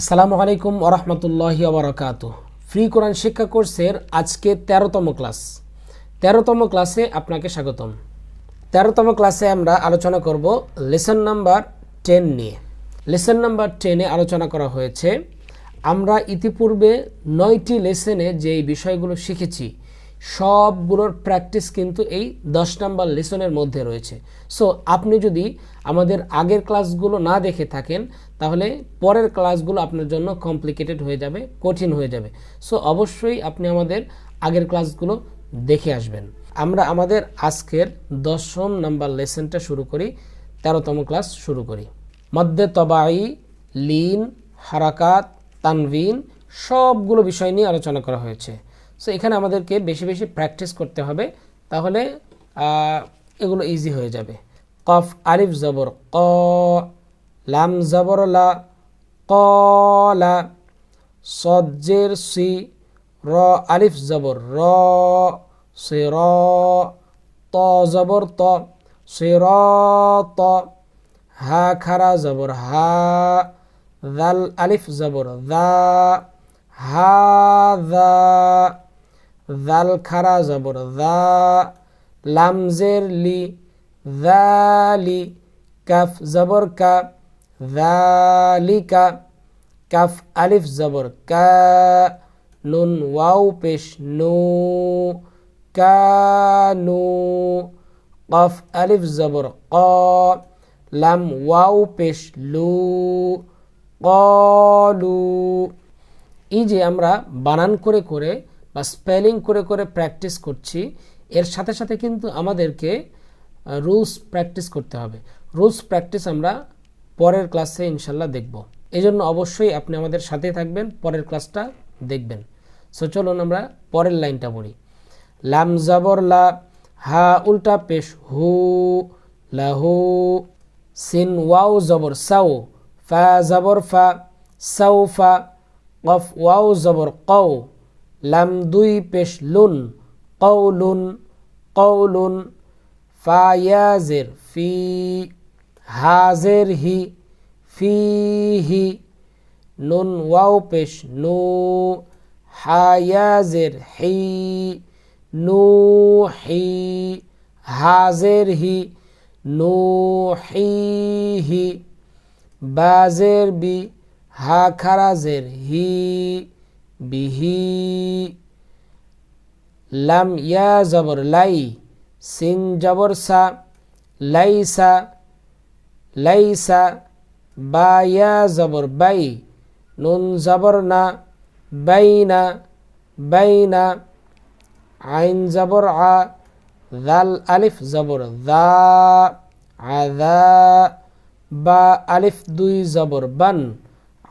আসসালামু আলাইকুম ওরহমতুল্লাহি ওবরাকাত ফ্রি কোরআন শিক্ষা কোর্সের আজকে তেরোতম ক্লাস তেরোতম ক্লাসে আপনাকে স্বাগতম। তেরোতম ক্লাসে আমরা আলোচনা করব লেসন নাম্বার টেন নিয়ে। লেসন নাম্বার টেনে আলোচনা করা হয়েছে, আমরা ইতিপূর্বে নয়টি লেসনে যেই বিষয়গুলো শিখেছি সবগুলোর প্র্যাকটিস কিন্তু এই দশ নাম্বার লেসনের মধ্যে রয়েছে। সো আপনি যদি আমাদের আগের ক্লাসগুলো না দেখে থাকেন, তাহলে পরের ক্লাসগুলো আপনার জন্য কমপ্লিকেটেড হয়ে যাবে, কঠিন হয়ে যাবে। সো অবশ্যই আপনি আমাদের আগের ক্লাসগুলো দেখে আসবেন। আমরা আমাদের আজকের দশম নাম্বার লেসনটা শুরু করি, তেরোতম ক্লাস শুরু করি। মধ্যে তবাই লিন, হারাকাত, তানভিন, সবগুলো বিষয় নিয়ে আলোচনা করা হয়েছে। সো এখানে আমাদেরকে বেশি বেশি প্র্যাকটিস করতে হবে, তাহলে এগুলো ইজি হয়ে যাবে। কফ, আলিফ, জবর, ক, লাম, জবর, লা কলা সজ্জের সি, র, আলিফ, জবর, র, সে, র, ত, জবর, ত, সে, র, ত, হা, খারা, জবর, হা, দাল, আলিফ, জবর, দা, হা, দা দাল খারা জবর, দা লামজের লি দালি কাফ জবর কা দালিকা কাফ আলিফ জবর, কা নুন ওয়াও পেশ নু কানু কফ আলিফ জবর, ক লাম ওয়াও পেশ লু কলু এই যে আমরা বানান করে করে বা স্পেলিং করে করে প্র্যাকটিস করছি, এর সাথে সাথে কিন্তু আমাদেরকে রুলস প্র্যাকটিস করতে হবে। রুলস প্র্যাকটিস আমরা পরের ক্লাসে ইনশাল্লাহ দেখব। এই জন্য অবশ্যই আপনি আমাদের সাথে থাকবেন, পরের ক্লাসটা দেখবেন। সো চলুন আমরা পরের লাইনটা পড়ি। লাম জবর লা, হা উল্টা পেশ হু, লাহু, সিন ওয়াও জবর সাও, ফা জবর ফা সাউ ফা, কফ ওয়াও জবর কৌ লাম দুই পেশ লুন কৌলুন কৌলুন ফায়াজের ফি, হাজের হি ফিহি নুন ওয়াও পেশ নু, হায়াজের হি, নু হি, হাজের হি, নু হি, বাজের বি, হা খারাজের হি। বিহি লাম ইয়া জবর লাই সিন জবর সা লাইসা লাইসা বা ইয়া জবর বাই, নুন জবর না বাইনা বাইনা আইন জবর আ, দাল আলিফ জবর দা আদা বা আলিফ দুই জবর বান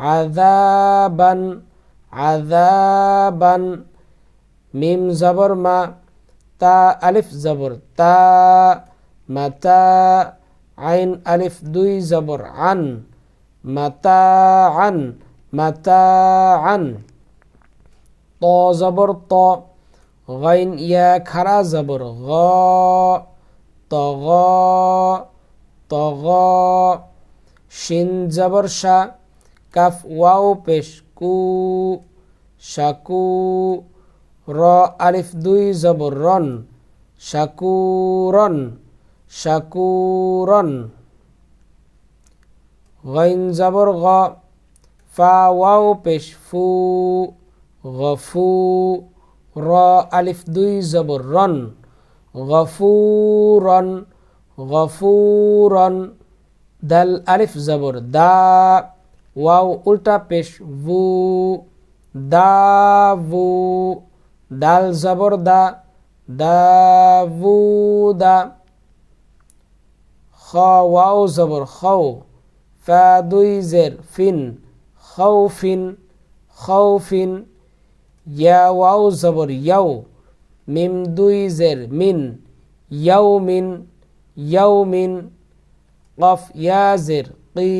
আদাবান আদাবান মিম জবর মা, তা আলিফ জবর, তা মাতা আইন আলিফ দুই জবর, আন মাতা আন মাতা আন। ত জবর ত, গাইন ইয়া খারা জবর, গ, ত গ শিন জবর শা কাফ পেশ শাকু, র, আলিফ দুই, জবর, রন। শাকুরন শাকুরন গাইন, জবর, গ। ফা, ওয়াও, পেশ, ফু। গফু র, আলিফ দুই, জবর, রন। গফুরন গফুরন দাল, আলিফ, জবর, দা। ওয়াও, উল্টা পেশ, ভু দাভু দাল জবর দা দাভুদা খ, ওয়াও জবর খৌ ফা, দুই, জের, ফিন খৌফিন খৌফিন ইয়া, ওয়াও জবর, ইয়াও, মিম, দুই, জের, মিন, ইয়াও মিন ইয়াও, মিন, কফ, ইয়া, জের কি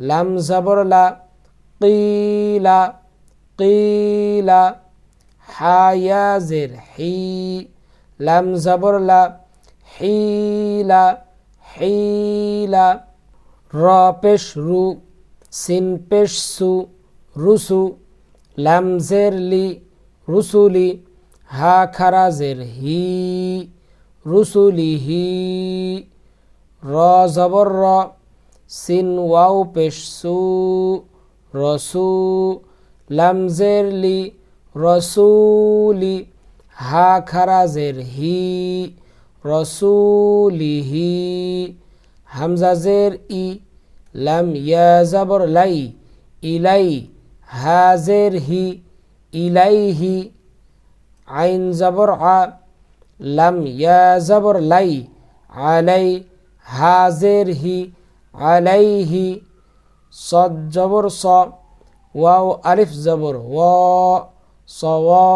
লাম জবর লা, কিলা কিলা হায়াজের হি, লাম জবর লা, হিলা হিলা, র পেশ রু, সিন পেশ সু, রুসু, লাম জের লি রুসুলি হা খারা জের হি রুসুলি হি, র জবর র সিন ওয়াও পেশ রসু লাম জের লি রসুলি হা খারা জের হি রসুলিহি হামজা জের ই, লাম ইয়া জবর লাই, ইলাই, হাজের হি ইলাইহি আইন জবর আ, লাম ইয়া জবর লাই, আলাই, হাজের হি আলাইহি সদ স, ওয়াও আলিফ জবর ওয়া সওয়া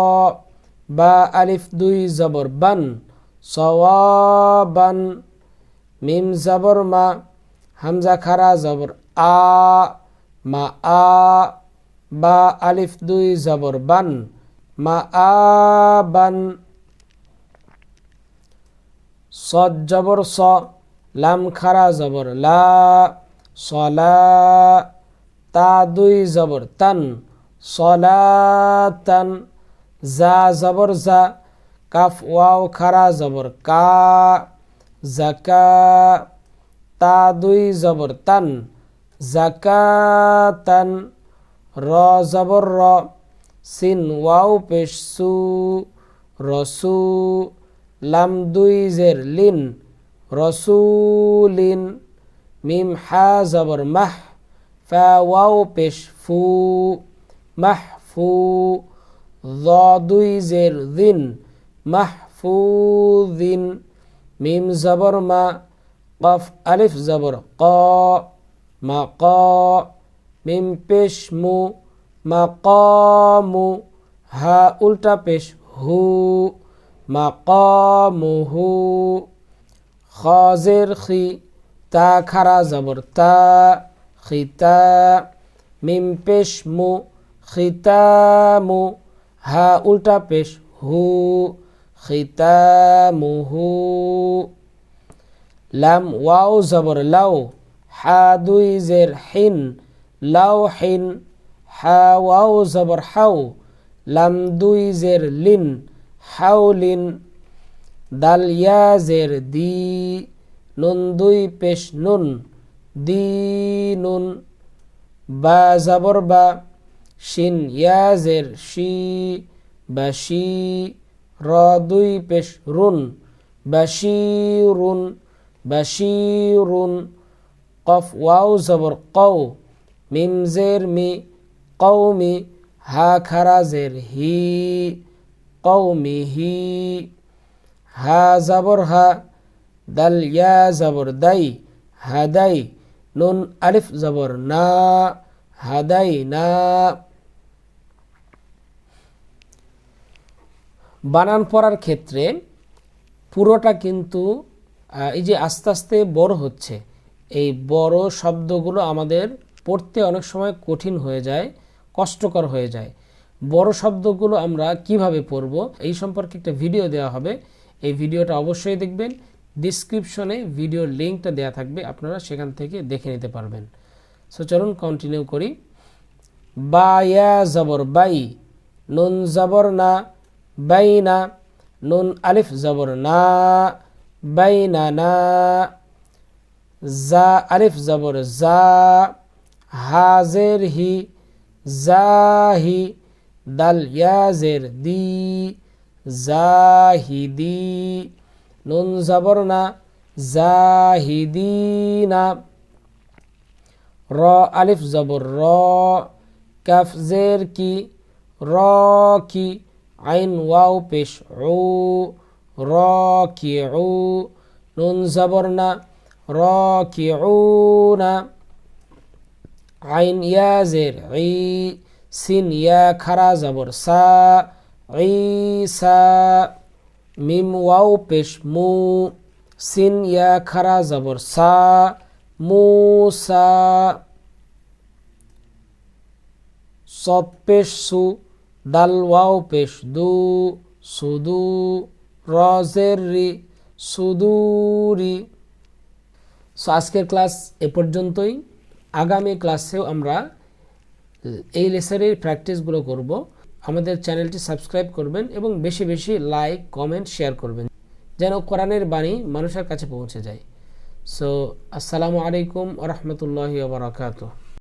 বা আলিফ দুই জবর, বান সওয়াবান মিম জবর, মা, হামজা খারা জবর, আ, মা, আ, বা আলিফ দুই জবর, বান, মা, আ, বান, সদ স লাম খারা জবর, লা সলা তা দুই জবর, তান সলাতান যা জবর, জা, কাফ ওয়াও খারা জবর, কা জাকা তা দুই জবর, তান জাকাতান, র জবর, র, সিন ওয়াও পেশ রসু লাম দুই জের, লিন রসুলিন মিম হা জবর মাহ ফা ওয়াও পেশ ফু, মাহ ফু দ দুই জের দিন মাহফুদিন মিম জবর মা, কফ আলিফ জবর ক, মা ক, মিম পেশ মু, মা কমু হা উল্টা পেশ হু, মা কমুহু খাজের খি তা খারা জবর তা খিতা মিম পেশ মু খিতামু হা উল্টা পেশ হু খিতামুহু লাম ওয়াও জবর লাউ হা দুই জের হিন লাউ হিন হা ওয়াও জবর হাউ লাম দুই জের লিন হাউলিন দাল ইয়া জের দি নুন, দুই পেশ নুন, দি নুন, বা জবর, বা শিন ইয়া জের শি বাশি র, দুই পেশ রুন বাশিরুন বাশিরুন কফ, ওয়াও, জবর কৌ মিম, জের, মি কৌমি হা, খারা, জের, হি কৌমিহি হা। জবর হা, দাল ইয়া জাবর দাই হাদাই নুন আলিফ জাবর না হাদাই না। বানান পড়ার ক্ষেত্রে পুরোটা কিন্তু এই যে আস্তে আস্তে বড় হচ্ছে, এই বড় শব্দগুলো আমাদের পড়তে অনেক সময় কঠিন হয়ে যায়, কষ্টকর হয়ে যায়। বড় শব্দগুলো আমরা কীভাবে পড়ব, এই সম্পর্কে একটা ভিডিও দেওয়া হবে। এই ভিডিওটা অবশ্যই দেখবেন। ডিসক্রিপশনে ভিডিওর লিঙ্কটা দেওয়া থাকবে, আপনারা সেখান থেকে দেখে নিতে পারবেন। সো চলুন কন্টিনিউ করি। বা ইয়া জবর বাই, নুন জবর না, বাই না, নুন আলিফ জবর না, বাই না না, জা আলিফ জবর জা, হাজের হি জাহি দাল ইয়াজের দি। জাহিদি নুন জবর না জাহিদিনা র আলিফ জবর র কাফ জের কি র কি আইন ওয়াও পেশ উ র কি উ নুন জবর না র কি না আইন ইয়া ঈসা মিম ওয়াও পেশ মু, সিন ইয়া খারা জবর সা মুসা সব পেশ সু, দাল ওয়াও পেশ দু, সুদু, রজের রি সুদুরি সো আজকের ক্লাস এ পর্যন্তই। আগামী ক্লাসেও আমরা এই লেসারের প্র্যাকটিসগুলো করব। আমাদের চ্যানেলটি সাবস্ক্রাইব করবেন এবং বেশি বেশি লাইক, কমেন্ট, শেয়ার করবেন, যেন কোরআনের বাণী মানুষের কাছে পৌঁছে যায়। সো আসসালামু আলাইকুম রহমতুল্লাহ বারাকাতুহ।